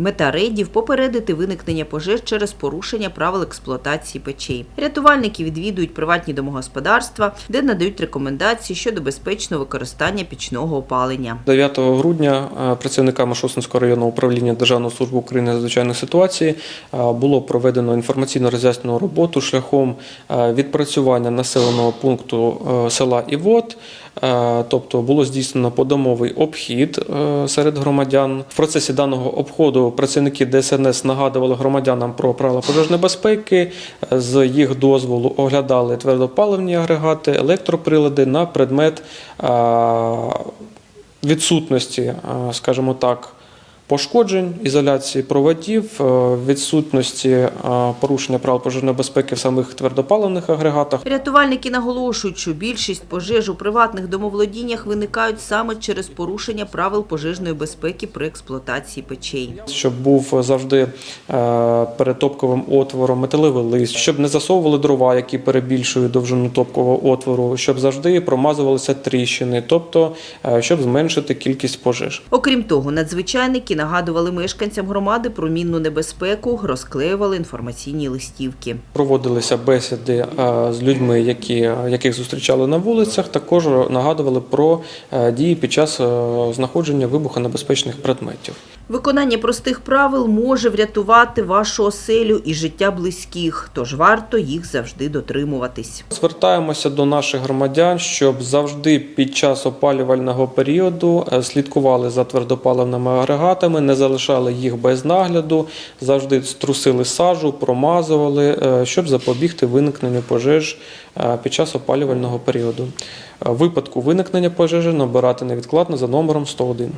Мета рейдів попередити виникнення пожеж через порушення правил експлуатації печей. Рятувальники відвідують приватні домогосподарства, де надають рекомендації щодо безпечного використання пічного опалення. 9 грудня е, працівниками Шосткинського районного управління Державної служби України з ситуацій е, було проведено інформаційно-роз'яснену роботу шляхом е, відпрацювання населеного пункту села Івот. Е, Тобто було здійснено подомовий обхід е, серед громадян. В процесі даного обходу працівники ДСНС нагадували громадянам про правила пожежної безпеки. З їх дозволу оглядали твердопаливні агрегати, електроприлади на предмет е, відсутності, скажімо так, пошкоджень, ізоляції проводів, е, відсутності е, порушення правил пожежної безпеки в самих твердопаливних агрегатах. Рятувальники наголошують, що більшість пожеж у приватних домоволодіннях виникають саме через порушення правил пожежної безпеки при експлуатації печей. Щоб був завжди е, перед топковим отвором металевий лист, щоб не засовували дрова, які перебільшують довжину топкового отвору, щоб завжди промазувалися тріщини, тобто щоб зменшити кількість пожеж. Окрім того, надзвичайники нагадували мешканцям громади про мінну небезпеку, розклеювали інформаційні листівки. Проводилися бесіди е, з людьми, які, яких зустрічали на вулицях. Також нагадували про е, дії під час е, знаходження вибухонебезпечних предметів. Виконання простих правил може врятувати вашу оселю і життя близьких, тож варто їх завжди дотримуватись. Звертаємося до наших громадян, щоб завжди під час опалювального періоду е, слідкували за твердопаливними агрегатами, не залишали їх без нагляду, завжди струсили сажу, промазували, е, щоб запобігти виникненню пожеж е, під час опалювального періоду. Е, випадку виникнення пожежі набирати невідкладно за номером 101.